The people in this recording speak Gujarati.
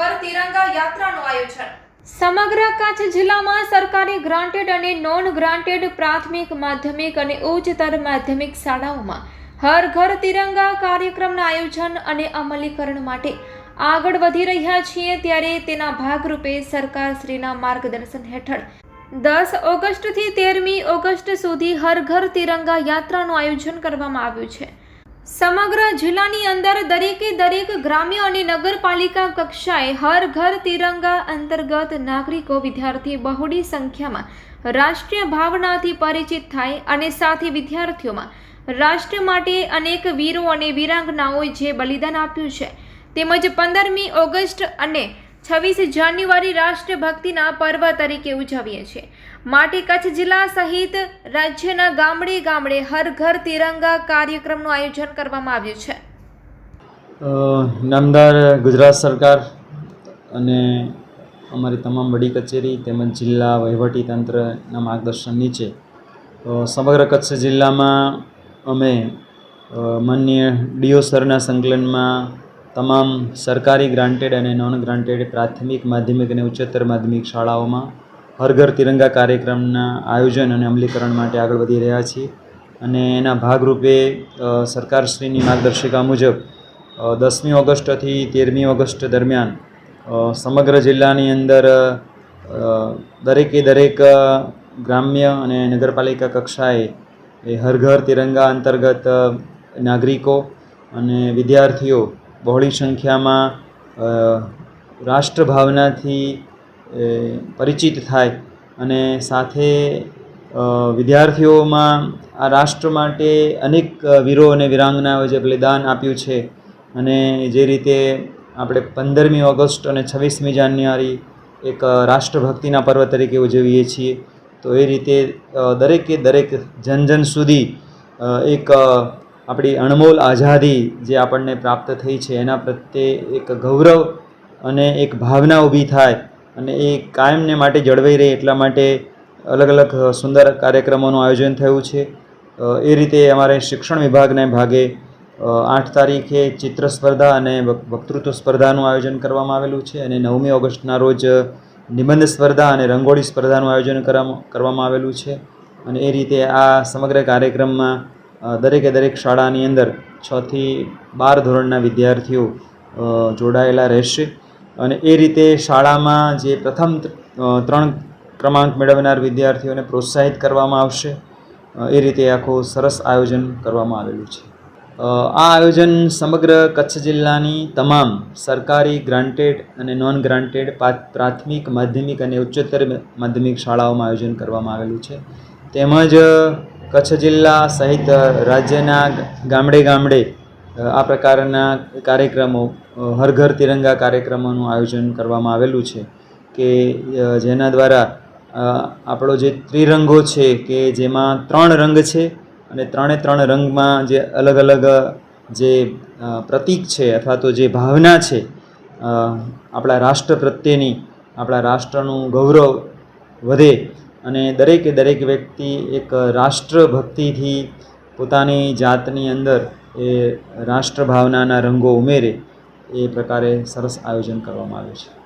જિલ્લાભર તિરંગા યાત્રાનું આયોજન. સમગ્ર કચ્છ જિલ્લામાં સરકારી ગ્રાન્ટેડ અને નોન ગ્રાન્ટેડ પ્રાથમિક, માધ્યમિક અને ઉચ્ચતર માધ્યમિક શાળાઓમાં હર ઘર તિરંગા કાર્યક્રમના આયોજન અને અમલીકરણ માટે આગળ વધી રહ્યા છીએ ત્યારે તેના ભાગરૂપે સરકારશ્રીના માર્ગદર્શન હેઠળ દસ ઓગસ્ટથી તેરમી ઓગસ્ટ સુધી હર ઘર તિરંગા યાત્રાનું આયોજન કરવામાં આવ્યું છે. સમગ્ર જિલ્લાની અંદર દરેકે દરેક ગ્રામ્ય અને નગરપાલિકા કક્ષાએ હર ઘર તિરંગા અંતર્ગત નાગરિકો વિદ્યાર્થી બહોળી સંખ્યામાં રાષ્ટ્રીય ભાવનાથી પરિચિત થાય અને સાથે વિદ્યાર્થીઓમાં રાષ્ટ્ર માટે અનેક વીરો અને વીરાંગનાઓએ જે બલિદાન આપ્યું છે, તેમજ પંદરમી ઓગસ્ટ અને છવ્વીસ જાન્યુઆરી રાષ્ટ્રભક્તિના પર્વ તરીકે ઉજવીએ છીએ. માટે કચ્છ જિલ્લા સહિત રાજ્યના ગામડે ગામડે હર ઘર તિરંગા કાર્યક્રમનું આયોજન કરવામાં આવ્યું છે. નામદાર ગુજરાત સરકાર અને અમારી તમામ વડી કચેરી તેમજ જિલ્લા વહીવટી તંત્રના માર્ગદર્શન નીચે સમગ્ર કચ્છ જિલ્લામાં અમે અ, માનનીય ડીઓ સરના સંકલનમાં તમામ સરકારી ગ્રાન્ટેડ અને નોન ગ્રાન્ટેડ પ્રાથમિક માધ્યમિક અને ઉચ્ચતર માધ્યમિક શાળાઓમાં હર ઘર તિરંગા કાર્યક્રમના આયોજન અને અમલીકરણ માટે આગળ વધી રહ્યા છીએ. અને એના ભાગરૂપે સરકારશ્રીની માર્ગદર્શિકા મુજબ દસમી ઓગસ્ટથી તેરમી ઓગસ્ટ દરમિયાન સમગ્ર જિલ્લાની અંદર દરેકે દરેક ગ્રામ્ય અને નગરપાલિકા કક્ષાએ એ હર ઘર તિરંગા અંતર્ગત નાગરિકો અને વિદ્યાર્થીઓ બહોળી સંખ્યામાં રાષ્ટ્રભાવનાથી પરિચિત થાય અને સાથે વિદ્યાર્થીઓમાં આ રાષ્ટ્ર માટે અનેક વીરો અને વિરાંગનાઓ જે બલિદાન આપ્યું છે અને જે રીતે આપણે પંદરમી ઓગસ્ટ અને છવ્વીસમી જાન્યુઆરી એક રાષ્ટ્રભક્તિના પર્વ તરીકે ઉજવીએ છીએ, તો એ રીતે દરેકે દરેક જન જન સુધી એક આપણી અણમોલ આઝાદી જે આપણને પ્રાપ્ત થઈ છે, એના પ્રત્યે એક ગૌરવ અને એક ભાવના ઊભી થાય અને એ કાયમને માટે જળવાઈ રહે એટલા માટે અલગ અલગ સુંદર કાર્યક્રમોનું આયોજન થયું છે. એ રીતે અમારે શિક્ષણ વિભાગને ભાગે આઠ તારીખે ચિત્ર સ્પર્ધા અને વક્તૃત્વ સ્પર્ધાનું આયોજન કરવામાં આવેલું છે અને નવમી ઓગસ્ટના રોજ નિબંધ સ્પર્ધા અને રંગોળી સ્પર્ધાનું આયોજન કરવામાં આવેલું છે. અને એ રીતે આ સમગ્ર કાર્યક્રમમાં દરેકે દરેક શાળાની અંદર છથી બાર ધોરણના વિદ્યાર્થીઓ જોડાયેલા રહેશે. અને એ રીતે શાળામાં જે પ્રથમ ત્રણ ક્રમાંક મેળવનાર વિદ્યાર્થીઓને પ્રોત્સાહિત કરવામાં આવશે એ રીતે આખું સરસ આયોજન કરવામાં આવેલું છે. આ આયોજન સમગ્ર કચ્છ જિલ્લાની તમામ સરકારી ગ્રાન્ટેડ અને નોન ગ્રાન્ટેડ પ્રાથમિક, માધ્યમિક અને ઉચ્ચતર માધ્યમિક શાળાઓમાં આયોજન કરવામાં આવેલું છે. તેમજ કચ્છ જિલ્લા સહિત રાજ્યના ગામડે ગામડે આ પ્રકારના કાર્યક્રમો હર ઘર તિરંગા કાર્યક્રમોનું આયોજન કરવામાં આવેલું છે કે જેના દ્વારા આપણો જે ત્રિરંગો છે કે જેમાં ત્રણ રંગ છે અને ત્રણે ત્રણ રંગમાં જે અલગ અલગ, જે પ્રતીક છે અથવા તો જે ભાવના છે આપણા રાષ્ટ્ર પ્રત્યેની, આપણા રાષ્ટ્રનું ગૌરવ વધે અને દરેકે દરેક વ્યક્તિ એક રાષ્ટ્રભક્તિથી પોતાની જાતની અંદર એ રાષ્ટ્રભાવનાના રંગો ઉમેરે. એ પ્રકારે સરસ આયોજન કરવામાં આવ્યું છે.